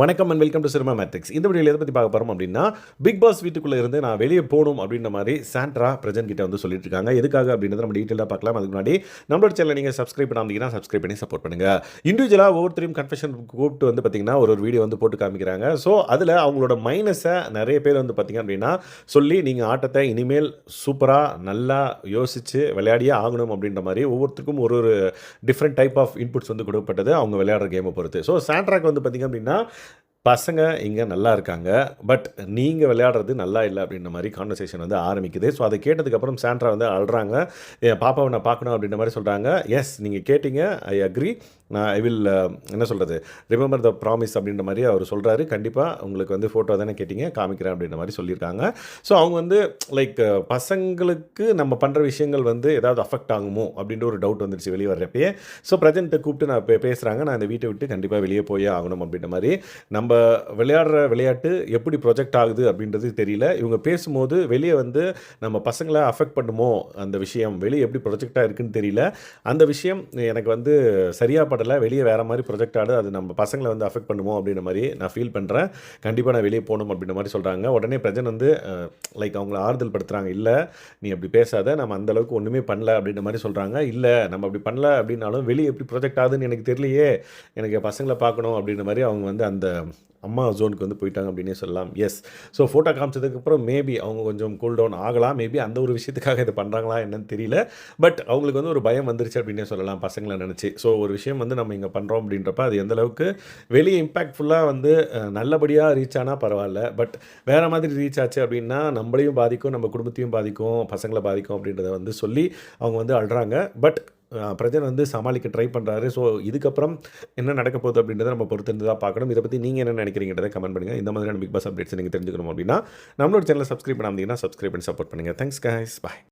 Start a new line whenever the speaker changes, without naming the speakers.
வணக்கம் and welcome to cinema matrix இந்த வீடியோவில் எதை பற்றி பார்க்க போகிறோம் அப்படின்னா பிக் பாஸ் வீட்டுக்குள்ளே இருந்து நான் வெளியே போகணும் அப்படின்ற மாதிரி சாண்ட்ரா பிரஜன் கிட்ட வந்து சொல்லிட்டு இருக்காங்க. எதுக்காக அப்படின்றத நம்ம டீட்டெயிலாக பார்க்கலாம். அதுக்கு முன்னாடி நம்மளோட சேனல் நீங்கள் சப்ஸ்கிரைப் பண்ணாமதிங்கன்னா சப்ஸ்கிரைப் பண்ணி சப்போர்ட் பண்ணுங்கள் இண்டிவிஜுவலாக ஒவ்வொருத்தரையும் கன்ஃபெஷன் கூப்பிட்டு வந்து பார்த்தீங்கன்னா ஒரு ஒரு வீடியோ வந்து போட்டு காமிக்கிறாங்க. ஸோ அதில் அவங்களோட மைனஸை நிறைய பேர் வந்து பார்த்தீங்க அப்படின்னா சொல்லி நீங்கள் ஆட்டத்தை இனிமேல் சூப்பராக நல்லா யோசித்து விளையாடியே ஆகணும் அப்படின்ற மாதிரி ஒவ்வொருத்தருக்கும் ஒரு ஒரு டிஃப்ரெண்ட் டைப் ஆஃப் இன்புட்ஸ் வந்து கொடுக்கப்பட்டது அவங்க விளையாடுற கேமை பொறுத்து. ஸோ சாண்ட்ராக் வந்து பார்த்தீங்க அப்படின்னா பசங்க இங்கே நல்லா இருக்காங்க பட் நீங்கள் விளையாடுறது நல்லா இல்லை அப்படின்ற மாதிரி கான்வர்சேஷன் வந்து ஆரம்பிக்குது. ஸோ அதை கேட்டதுக்கப்புறம் சாண்ட்ரா வந்து அழுறாங்க. என் பாப்பாவை நான் பார்க்கணும் அப்படின்ற மாதிரி சொல்கிறாங்க எஸ் நீங்கள் கேட்டீங்க. ஐ அக்ரி நான் ஐ வில் uh, என்ன சொல்கிறது ரிமெம்பர் த ப்ராமிஸ் அப்படின்ற மாதிரி அவர் சொல்கிறாரு கண்டிப்பாக உங்களுக்கு வந்து ஃபோட்டோ தானே கேட்டீங்க. காமிக்கிறேன் அப்படின்ற மாதிரி சொல்லியிருக்காங்க. ஸோ அவங்க வந்து லைக் பசங்களுக்கு நம்ம பண்ணுற விஷயங்கள் வந்து ஏதாவது அஃபெக்ட் ஆகுமோ அப்படின்ற ஒரு டவுட் வந்துருச்சு வெளியே வர்றப்பயே. ஸோ ப்ரெசென்ட்டை கூப்பிட்டு நான் பேசுகிறாங்க நான் இந்த வீட்டை விட்டு கண்டிப்பாக வெளியே போயே ஆகணும் அப்படின்ற மாதிரி. நம்ம விளையாடுற விளையாட்டு எப்படி ப்ரொஜெக்ட் ஆகுது அப்படின்றது தெரியல. இவங்க பேசும்போது வெளியே வந்து நம்ம பசங்களை அஃபெக்ட் பண்ணுமோ அந்த விஷயம் வெளியே எப்படி ப்ரொஜெக்டாக இருக்குன்னு தெரியல. அந்த விஷயம் எனக்கு வந்து சரியாக படலை. வெளியே வேறு மாதிரி ப்ரொஜெக்ட் ஆகுது அது நம்ம பசங்களை வந்து அஃபெக்ட் பண்ணுமோ அப்படின்ற மாதிரி நான் ஃபீல் பண்ணுறேன் கண்டிப்பாக நான் வெளியே போகணும் அப்படின்ற மாதிரி சொல்கிறாங்க உடனே பிரஜன் வந்து லைக் அவங்கள ஆறுதல் படுத்துகிறாங்க இல்லை நீ அப்படி பேசாத. நம்ம அந்தளவுக்கு ஒன்றுமே பண்ணல அப்படின்ற மாதிரி சொல்கிறாங்க இல்லை நம்ம அப்படி பண்ணல அப்படின்னாலும் வெளியே எப்படி ப்ரொஜெக்ட் ஆகுதுன்னு எனக்கு தெரியலையே. எனக்கு பசங்களை பார்க்கணும் அப்படின்ற மாதிரி அவங்க வந்து அந்த அம்மா ஜோனுக்கு வந்து போயிட்டாங்க அப்படின்னே சொல்லலாம். எஸ் ஸோ ஃபோட்டோ காமிச்சதுக்கப்புறம் மேபி அவங்க கொஞ்சம் கூல் டவுன் ஆகலாம். மேபி அந்த ஒரு விஷயத்துக்காக இது பண்ணுறாங்களா என்னன்னு தெரியல. பட் அவங்களுக்கு வந்து ஒரு பயம் வந்துருச்சு அப்படின்னே சொல்லலாம் பசங்களை நினச்சி. ஸோ ஒரு விஷயம் வந்து நம்ம இங்கே பண்ணுறோம் அப்படின்றப்ப அது எந்த அளவுக்கு வெளியே இம்பேக்ட்ஃபுல்லாக வந்து நல்லபடியாக ரீச் ஆனால் பரவாயில்ல. பட் வேறு மாதிரி ரீச் ஆச்சு அப்படின்னா நம்மளையும் பாதிக்கும் நம்ம குடும்பத்தையும் பாதிக்கும் பசங்களை பாதிக்கும் அப்படின்றத வந்து சொல்லி அவங்க வந்து அழுறாங்க. பட் பிரஜன் வந்து சமாளிக்க ட்ரை பண்ணுறாரு ஸோ இதுக்கப்புறம் என்ன நடக்க போகுது அப்படின்றத நம்ம பொறுத்து இருந்து தான் பார்க்கணும். இதை பற்றி நீங்கள் என்ன நினைக்கிறீங்கிறத கமெண்ட் பண்ணுங்கள் இந்த மாதிரியான பிக் பாஸ் அப்டேட்ஸ் நீங்கள் தெரிஞ்சுக்கணும் அப்படின்னா நம்மளோட சேனலை சப்ஸ்கிரைப் பண்ணாமீங்கன்னா சப்ஸ்கிரைப் பண்ணி சப்போர்ட் பண்ணுங்கள் தேங்க்ஸ் கைஸ் பாய்